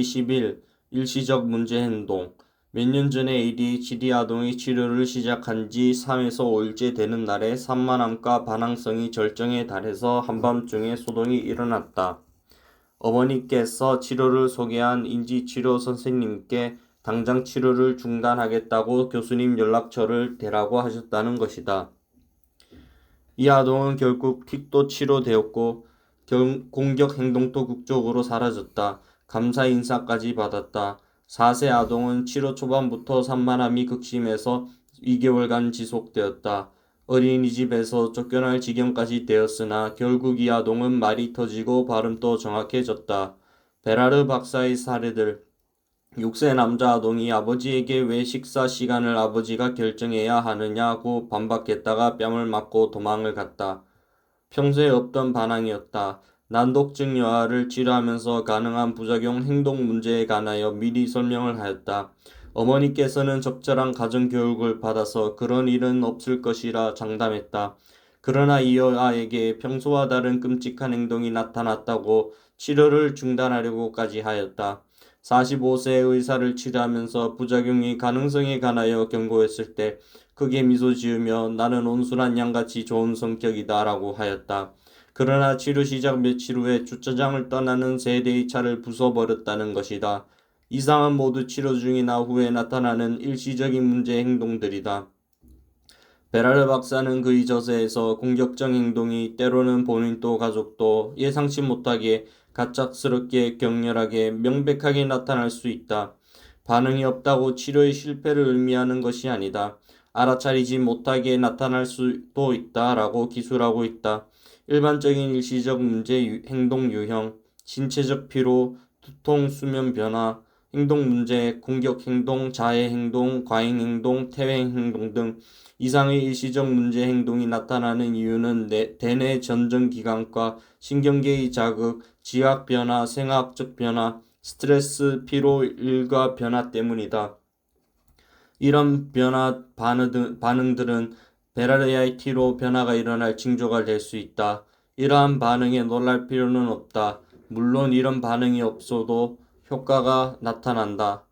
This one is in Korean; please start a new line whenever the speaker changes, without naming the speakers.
20일 일시적 문제 행동 몇 년 전에 ADHD 아동이 치료를 시작한 지 3에서 5일째 되는 날에 산만함과 반항성이 절정에 달해서 한밤중에 소동이 일어났다. 어머니께서 치료를 소개한 인지치료 선생님께 당장 치료를 중단하겠다고 교수님 연락처를 대라고 하셨다는 것이다. 이 아동은 결국 틱도 치료되었고 경- 공격 행동도 극적으로 사라졌다. 감사 인사까지 받았다. 4세 아동은 치료 초반부터 산만함이 극심해서 2개월간 지속되었다. 어린이집에서 쫓겨날 지경까지 되었으나 결국 이 아동은 말이 터지고 발음도 정확해졌다. 베라르 박사의 사례들 6세 남자 아동이 아버지에게 왜 식사 시간을 아버지가 결정해야 하느냐고 반박했다가 뺨을 맞고 도망을 갔다. 평소에 없던 반항이었다. 난독증 여아를 치료하면서 가능한 부작용 행동 문제에 관하여 미리 설명을 하였다. 어머니께서는 적절한 가정 교육을 받아서 그런 일은 없을 것이라 장담했다. 그러나 이 여아에게 평소와 다른 끔찍한 행동이 나타났다고 치료를 중단하려고까지 하였다. 45세 의사를 치료하면서 부작용이 가능성에 관하여 경고했을 때 크게 미소 지으며 나는 온순한 양같이 좋은 성격이다 라고 하였다. 그러나 치료 시작 며칠 후에 주차장을 떠나는 세 대의 차를 부숴버렸다는 것이다. 이상은 모두 치료 중이나 후에 나타나는 일시적인 문제 행동들이다. 베라르 박사는 그의 저서에서 공격적 행동이 때로는 본인도 가족도 예상치 못하게 갑작스럽게 격렬하게 명백하게 나타날 수 있다. 반응이 없다고 치료의 실패를 의미하는 것이 아니다. 알아차리지 못하게 나타날 수도 있다라고 기술하고 있다. 일반적인 일시적 문제 유- 행동 유형, 신체적 피로, 두통, 수면 변화, 행동 문제, 공격 행동, 자해 행동, 과잉 행동, 퇴행 행동 등 이상의 일시적 문제 행동이 나타나는 이유는 내- 대뇌 전정 기관과 신경계의 자극, 지각 변화, 생화학적 변화, 스트레스, 피로, 일과 변화 때문이다. 이런 변화 반응, 반응들은 T로 변화가 일어날 징조가 될 수 있다. 이러한 반응에 놀랄 필요는 없다. 물론 이런 반응이 없어도 효과가 나타난다.